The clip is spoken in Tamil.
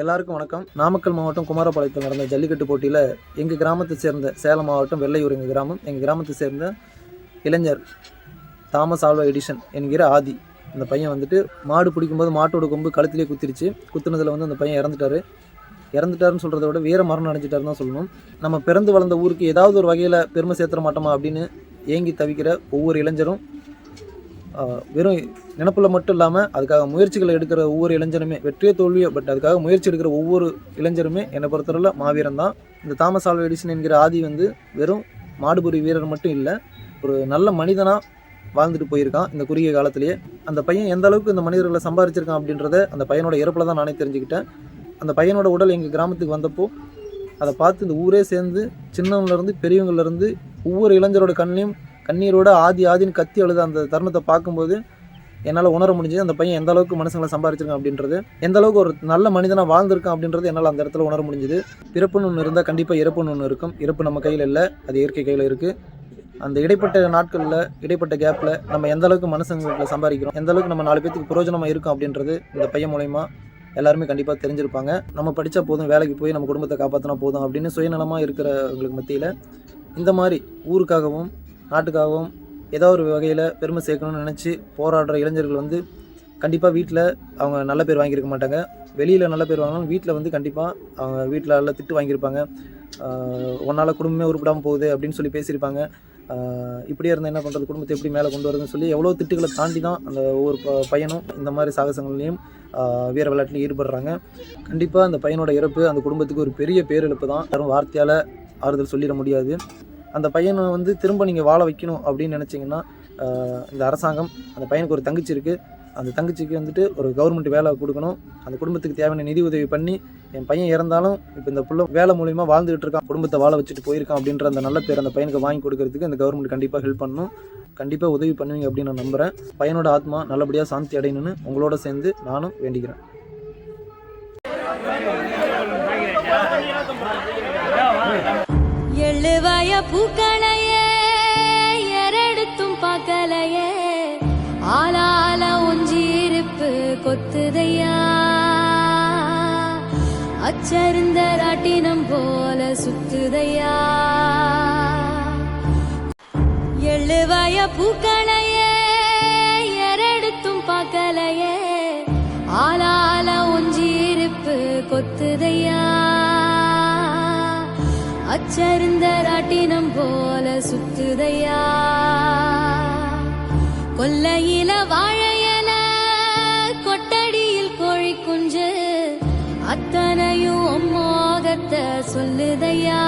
எல்லாருக்கும் வணக்கம். நாமக்கல் மாவட்டம் குமாரபாளையத்தில் நடந்த ஜல்லிக்கட்டு போட்டியில் எங்கள் கிராமத்தை சேர்ந்த சேலம் மாவட்டம் வெள்ளையூர் எங்கள் கிராமம். எங்கள் கிராமத்தை சேர்ந்த இளைஞர் தாமஸ் ஆல்வா எடிஷன் என்கிற ஆதி. அந்த பையன் வந்துட்டு மாடு பிடிக்கும்போது மாட்டோட கொம்பு கழுத்திலே குத்திருச்சு. குத்துனதில் வந்து அந்த பையன் இறந்துட்டாரு. இறந்துட்டாருன்னு சொல்கிறத விட வீர மரணம் அடைஞ்சிட்டாருன்னு தான் சொல்லணும். நம்ம பிறந்து வளர்ந்த ஊருக்கு ஏதாவது ஒரு வகையில் பெருமை சேர்த்துற மாட்டோமா அப்படின்னு ஏங்கி தவிக்கிற ஒவ்வொரு இளைஞரும் வெறும் நினப்பில் மட்டும் இல்லாமல் அதுக்காக முயற்சிகளை எடுக்கிற ஒவ்வொரு இளைஞருமே வெற்றியோ தோல்வியோ பட் அதுக்காக முயற்சி எடுக்கிற ஒவ்வொரு இளைஞருமே என்னை பொறுத்தவரையில் மாவீரன் தான். இந்த தாமஸ் ஆல்வா எடிசன் என்கிற ஆதி வந்து வெறும் மாடுபுரி வீரர் மட்டும் இல்லை ஒரு நல்ல மனிதனாக வாழ்ந்துட்டு போயிருக்கான் இந்த குறுகிய காலத்திலேயே. அந்த பையன் எந்த அளவுக்கு இந்த மனிதர்களை சம்பாதிச்சிருக்கான் அப்படின்றத அந்த பையனோட இறப்பில் தான் நானே தெரிஞ்சுக்கிட்டேன். அந்த பையனோட உடல் எங்கள் கிராமத்துக்கு வந்தப்போ அதை பார்த்து இந்த ஊரே சேர்ந்து சின்னவங்கலேருந்து பெரியவங்கலேருந்து ஒவ்வொரு இளைஞரோட கண்ணையும் கண்ணீரோட ஆதி ஆதின்னு கத்தி அழுத அந்த தருணத்தை பார்க்கும்போது என்னால் உணர முடிஞ்சது. அந்த பையன் எந்த அளவுக்கு மனுஷங்களை சம்பாரிச்சிருக்கான் அப்படின்றது எந்த அளவுக்கு ஒரு நல்ல மனிதனாக வாழ்ந்திருக்கான் அப்படின்றது என்னால் அந்த இடத்துல உணர முடிஞ்சுது. பிறப்புன்னு ஒன்று இருந்தால் கண்டிப்பாக இறப்புன்னு ஒன்று இருக்கும். இறப்பு நம்ம கையில் இல்லை அது இயற்கை கையில் இருக்குது அந்த இடைப்பட்ட நாட்களில் இடைப்பட்ட கேப்பில் நம்ம எந்த அளவுக்கு மனுஷங்களை சம்பாதிக்கிறோம் எந்த அளவுக்கு நம்ம நாலு பேத்துக்கு பிரயோஜனமாக இருக்கும் அப்படின்றது இந்த பையன் மூலயமா எல்லாருமே கண்டிப்பாக தெரிஞ்சிருப்பாங்க. நம்ம படித்தா போதும் வேலைக்கு போய் நம்ம குடும்பத்தை காப்பாற்றினா போதும் அப்படின்னு சுயநலமாக இருக்கிறவங்களுக்கு மத்தியில் இந்த மாதிரி ஊருக்காகவும் நாட்டுக்காகவும் ஏதோ ஒரு வகையில் பெருமை சேர்க்கணும்னு நினச்சி போராடுற இளைஞர்கள் வந்து கண்டிப்பாக வீட்டில் அவங்க நல்ல பேர் வாங்கியிருக்க மாட்டாங்க. வெளியில் நல்ல பேர் வாங்கினாலும் வீட்டில் வந்து கண்டிப்பாக அவங்க வீட்டில் எல்லாம் திட்டு வாங்கியிருப்பாங்க. ஒன்றால் குடும்பமே உருப்பிடாமல் போகுது அப்படின்னு சொல்லி பேசியிருப்பாங்க. இப்படியே இருந்தால் என்ன பண்ணுறது குடும்பத்தை எப்படி மேலே கொண்டு வருதுன்னு சொல்லி எவ்வளோ திட்டுகளை தாண்டி தான் அந்த ஒவ்வொரு பையனும் இந்த மாதிரி சாகசங்கள்லையும் வீர விளையாட்டுலையும் ஈடுபடுறாங்க. கண்டிப்பாக அந்த பையனோட இறப்பு அந்த குடும்பத்துக்கு ஒரு பெரிய பேரிழப்பு தான் யாரும் வார்த்தையால் ஆறுதல் சொல்லிட முடியாது. அந்த பையனை வந்து திரும்ப நீங்கள் வாழ வைக்கணும் அப்படின்னு நினச்சிங்கன்னா இந்த அரசாங்கம் அந்த பையனுக்கு ஒரு தங்கச்சி இருக்குது அந்த தங்கச்சிக்கு வந்துட்டு ஒரு கவர்மெண்ட் வேலை கொடுக்கணும். அந்த குடும்பத்துக்கு தேவையான நிதி உதவி பண்ணி என் பையன் இறந்தாலும் இப்போ இந்த புள்ள வேலை மூலிமா வாழ்ந்துகிட்டு இருக்கான் குடும்பத்தை வாழ வச்சுட்டு போயிருக்கான் அப்படின்ற அந்த நல்ல பேர் அந்த பையனுக்கு வாங்கி கொடுக்கறதுக்கு இந்த கவர்மெண்ட் கண்டிப்பாக ஹெல்ப் பண்ணணும் கண்டிப்பாக உதவி பண்ணுவீங்க அப்படின்னு நான் நம்புகிறேன் பையனோட ஆத்மா நல்லபடியாக சாந்தி அடையணும்னு உங்களோட சேர்ந்து நானும் வேண்டிக்கிறேன். பூக்களையே எரடுத்தும் பார்க்கலையே ஆளால ஒஞ்சிருப்பு கொத்துதையா. அச்சருந்த ராட்டினம் போல சுத்துதையா. எழுவய பூக்களையே எரடுத்தும் பார்க்கலையே ஆளா அச்சருந்த ராட்டினம் போல சுத்துதையா? கொல்லையில வாழையல கொட்டடியில் கோழி குஞ்சு அத்தனையும் மோகத்தை சொல்லுதையா?